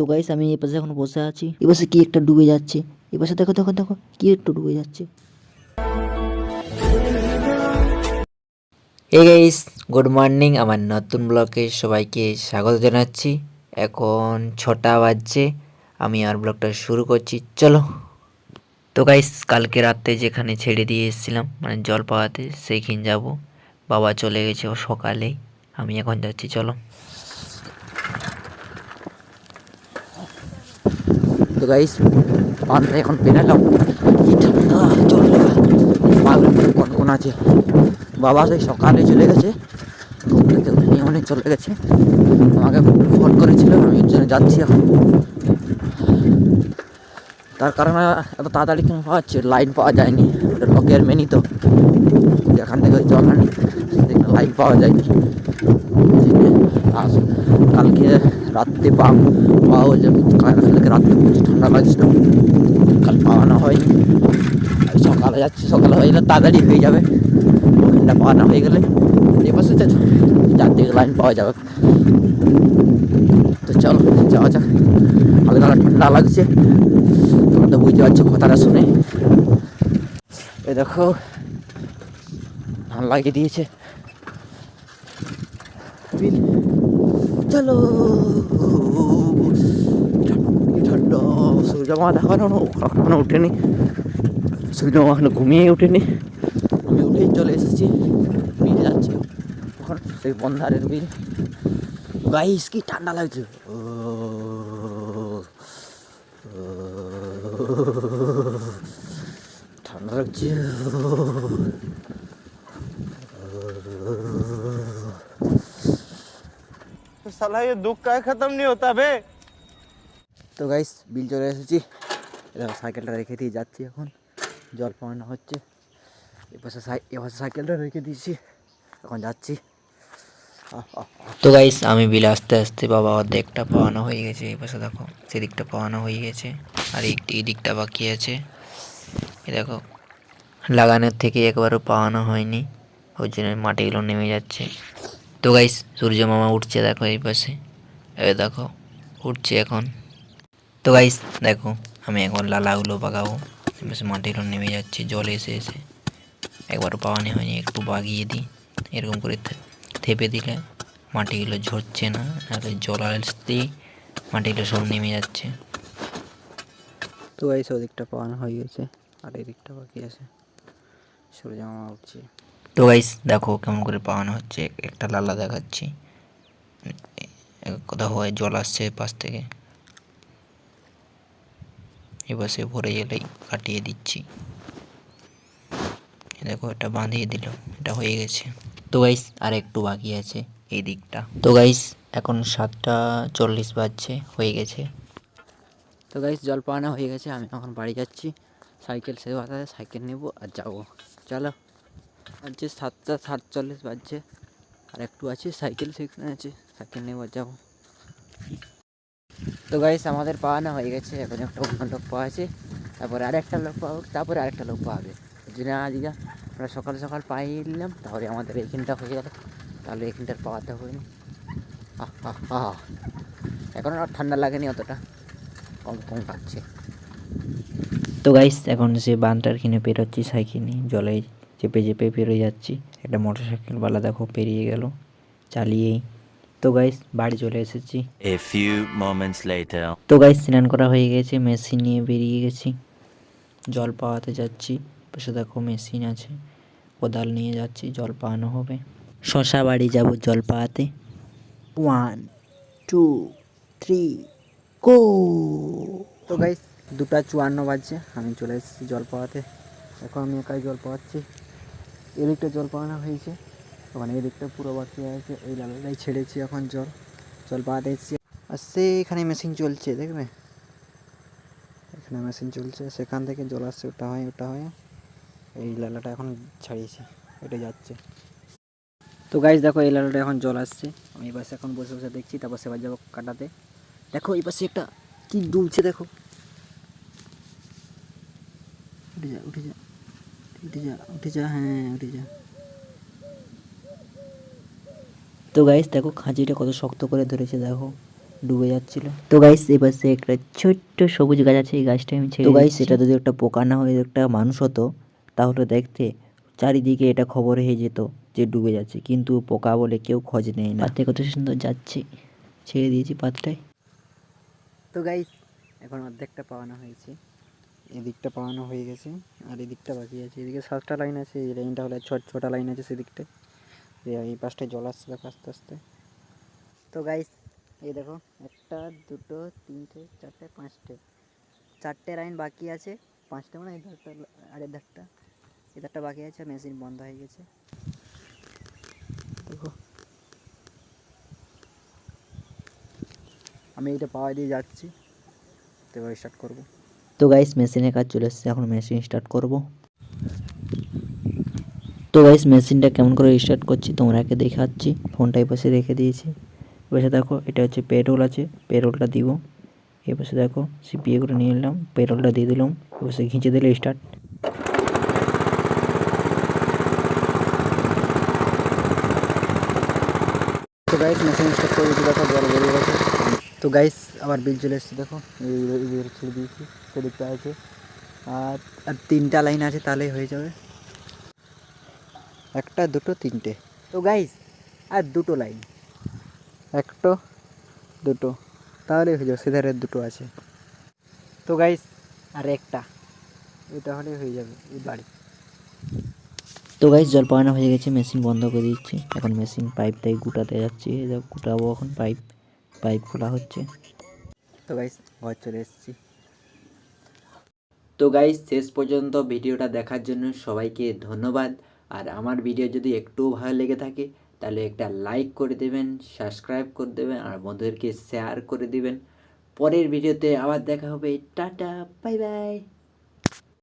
তো গাইস আমি এই পাশে এখন বসে আছি। এ পাশে কি একটা ডুবে যাচ্ছে? এ পাশে দেখো দেখো দেখো, কি একটু ডুবে যাচ্ছে। এই গাইস গুড মর্নিং আমার নতুন ব্লগে সবাইকে স্বাগত জানাচ্ছি। এখন ছটা বাজছে, আমি আর ব্লগটা শুরু করছি। চলো। তো গাইস কালকে রাতে যেখানে ছেড়ে দিয়ে এসেছিলাম মানে জল পাওয়াতে সেইখানে যাব। বাবা চলে গেছে সকালেই আমি এখন যাচ্ছি, চলো। তো গাইস পান্তা এখন বেরালাম কি ঠান্ডা, জল পাগল কোন কোন আছে। বাবা সেই সকালে চলে গেছে। ঘুম থেকে অনেক চলে গেছে। আমাকে ফোন করেছিল, আমি যাচ্ছি এখন। তার কারণে এত তাড়াতাড়ি কেন পাওয়া যাচ্ছে? লাইন পাওয়া যায়নি। লকের মেনি তো। যেখান থেকে জল আনি লাইন পাওয়া যায়নি। আর কালকে রাত্রে পা পাওয়া যাবে। কালকে রাত্রে প্রচুর ঠান্ডা লাগছিল। কাল পাওয়ানো আর সকালে যাচ্ছি, সকালে হয়ে গেলে তাড়াতাড়ি হয়ে যাবে। ওখানটা পাওয়ানো হয়ে গেলে এপাশে চারদিকে লাইন পাওয়া যাবে। তো চলো, যাওয়া যাক। হালকা ঠান্ডা লাগছে। তোমরা তো বুঝতে পারছ কথাটা শুনে। এ দেখো, ধান লাগিয়ে দিয়েছে। বিল চলো ঠান্ডা সূর্য মা দেখানো এখনও উঠেনি সূর্য মা এখনও ঘুমিয়ে ওঠেনি আমি উঠেই চলে এসেছি বিল যাচ্ছে এখন সেই বন্ধারের বিল গাইস কি ঠান্ডা লাগছে ঠান্ডা লাগছে तो साला ये दुख का खत्म नहीं होता बे তো গাইস বিল চলে এসেছি এবার সাইকেলটা রেখে দিয়ে যাচ্ছি এখন জল পাওয়ানো হচ্ছে এপাশে সাই এপাশে সাইকেলটা রেখে দিয়েছি এখন যাচ্ছি আহ, আহ, আহ। তো গাইস আমি বিলে আস্তে আস্তে বাবা অর্ধেকটা পাওয়ানো হয়ে গেছে এই পাশে দেখো সেদিকটা পাওয়ানো হয়ে গেছে আর এই এই দিকটা বাকি আছে এ দেখো লাগানোর থেকে একবারও পাওয়ানো হয়নি ওই জন্য মাটিগুলো নেমে যাচ্ছে তো গাইস সূর্য মামা উঠছে দেখো এই পাশে। এই দেখো, উঠছে এখন। তো গাইস দেখো, আমি এখন লালাগুলো এই পাশে মাটিগুলো নেমে যাচ্ছে, জল এসে এসে। একবারও পাওয়ানি হয়নি, একটু বাগিয়ে দিই। এরকম করে থেপে দিলে মাটিগুলো ঝরছে না, নাহলে জল আসতেই মাটিগুলো সব নেমে যাচ্ছে। তো গাইস ওদিকটা পাওয়ানো হয়ে গেছে, আর এই দিকটা বাকি আছে। সূর্য মামা উঠছে। তো গাইস দেখো কেমন করে পাওয়ানো হচ্ছে। এক- একটা লালা দেখাচ্ছি। কোথাও হয় জল আসছে পাশ থেকে। এবার সে ভরে গেলেই কাটিয়ে দিচ্ছি। দেখো, এটা বাঁধিয়ে দিল। এটা হয়ে গেছে। তো গাইস আর একটু বাকি আছে এই দিকটা। তো গাইস এখন সাতটা চল্লিশ বাজছে, হয়ে গেছে। তো গাইস জল পাওয়ানো হয়ে গেছে। আমি এখন বাড়ি যাচ্ছি। সাইকেল সে বাতাসে সাইকেল নেব আর যাব। চলো। যে সাতটা সাতচল্লিশ বাজছে। আর একটু আছে, সাইকেল সেখানে আছে, সাইকেল আর যাব। তো গাইস আমাদের পাওয়ানো হয়ে গেছে, এখন একটা অন্য লোক পাওয়া আছে, তারপরে আরেকটা লোক পাবো তারপরে আরেকটা লোক পাবে ওই জন্য আজকে আমরা সকাল সকাল পাইয়ে নিলাম, তাহলে আমাদের এইখানটা হয়ে গেল। তাহলে এইখানটার পাওয়াতে হয়নি। আহ এখন আর ঠান্ডা লাগেনি অতটা। কম কম লাগছে। তো গাইস এখন সে বানটার কিনে বেরোচ্ছি, সাইকেল নিয়ে জলে চেপে চেপে পেরোয় যাচ্ছি। একটা মোটর সাইকেলওয়ালা দেখো পেরিয়ে গেল চালিয়েই। তো গাইস বাড়ি চলে এসেছি। A few moments later. তো গাইস স্নান করা হয়ে গেছে মেশিন নিয়ে বেরিয়ে গেছি। জল পাওয়াতে যাচ্ছি পাশে দেখো মেশিন আছে। কোদাল নিয়ে যাচ্ছি জল পাওয়ানো হবে। শশা বাড়ি যাব জল পাওয়াতে। ওয়ান টু থ্রি গো তো গাইস দুটা চুয়ান্ন বাজছে আমি চলে এসেছি জল পাওয়াতে। এখন আমি একাই জল পাওয়াচ্ছি। এদিকটা জল পাওয়ানো হয়েছে। ওখানে এদিকটা পুরো বাকি আছে ওই লালাটাই ছেড়েছি এখন জল। জল পাওয়াতে এসেছি। আর সে এখানে মেশিন চলছে, দেখবে? এখানে মেশিন চলছে, সেখান থেকে জল আসছে, ওটা হয় ওটা হয়। এই লালাটা এখন ছাড়িয়েছি এটা যাচ্ছে। তো গাইজ দেখো, এই লালাটা এখন জল আসছে। আমি এই পাশে এখন বসে বসে দেখছি, তারপর সেবার যাব কাটাতে। দেখো, এই পাশে একটা কি ডুবছে দেখো। উঠে যা উঠে যা। উঠে যা উঠে যা হ্যাঁ উঠে যা তো গাইস দেখো খাঁচিটা কত শক্ত করে ধরেছে দেখো ডুবে যাচ্ছিল। তো গাইস এবার সে একটা ছোট্ট সবুজ গাছ আছে এই গাছটা আমি ছেড়ে তো গাইস এটা যদি একটা পোকা না হয়ে একটা মানুষ হতো তাহলে দেখতে চারিদিকে এটা খবর হয়ে যেত যে ডুবে যাচ্ছে। কিন্তু পোকা বলে কেউ খোঁজ নেয় না। পাতে কত সুন্দর যাচ্ছে। ছেড়ে দিয়েছি পাতটায় তো গাইস এখন অর্ধেকটা পাওয়ানো হয়েছে। এদিকটা পাওয়ানো হয়ে গেছে, আর এদিকটা বাকি আছে। এদিকে সাতটা লাইন আছে, এই লাইনটা হলে ছ ছটা লাইন আছে সেদিকটায় এই- পাশটায় জল আসছে দেখো আস্তে আস্তে। তো গাইস এই দেখো, একটা, দুটো, তিনটে, চারটে, পাঁচটে। চারটে লাইন বাকি আছে। পাঁচটা মানে এই ধারটা আর এই ধারটা এই ধারটা বাকি আছে মেশিন বন্ধ হয়ে গেছে। দেখো। আমি এটা পাওয়া দিয়ে যাচ্ছি, তো স্টার্ট করব। তো গাইস মেশিনের কাজ চলে এসেছে, এখন মেশিন স্টার্ট করব। তো গাইস মেশিনটা কেমন করে স্টার্ট করছি তোমরাকে দেখাচ্ছি ফোনটা এই পাশে রেখে দিয়েছি। এপাশে দেখো, এটা হচ্ছে পেট্রোল আছে পেট্রোলটা দিব। এই পাশে দেখো সিপিএ করে নিয়ে নিলাম পেট্রোলটা দিয়ে দিলাম এপাশে ঘিঁচে দিলে স্টার্ট তো গাইস মেশিন স্টার্ট করে দেখো জল বেরিয়ে গেছে। তো গাইস আবার বিল চলে এসেছে, দেখো। ছেড়ে দিয়েছি সেদিকটা আছে। আর আর তিনটা লাইন আছে, তাহলেই হয়ে যাবে। একটা, দুটো, তিনটে। তো গাইস আর দুটো লাইন একটা, দুটো। তাহলেই হয়ে যাবে সেধারের দুটো আছে। তো গাইস আর একটা। এটা হলে হয়ে যাবে, এই বাড়ি। তো গাইস জল পাওয়ানো হয়ে গেছে মেশিন বন্ধ করে দিচ্ছি। এখন মেশিন পাইপ তাই গুটাতে যাচ্ছি গুটাবো এখন পাইপ পাইপ খোলা হচ্ছে। তো গাইস ঘর চলে এসেছি। তো গাইস শেষ পর্যন্ত ভিডিওটা দেখার জন্য সবাইকে ধন্যবাদ। আর আমার ভিডিও যদি একটুও ভালো লেগে থাকে তাহলে একটা লাইক করে দেবেন সাবস্ক্রাইব করে দেবেন আর বন্ধুদেরকে শেয়ার করে দেবেন। পরের ভিডিওতে আবার দেখা হবে। Tata bye bye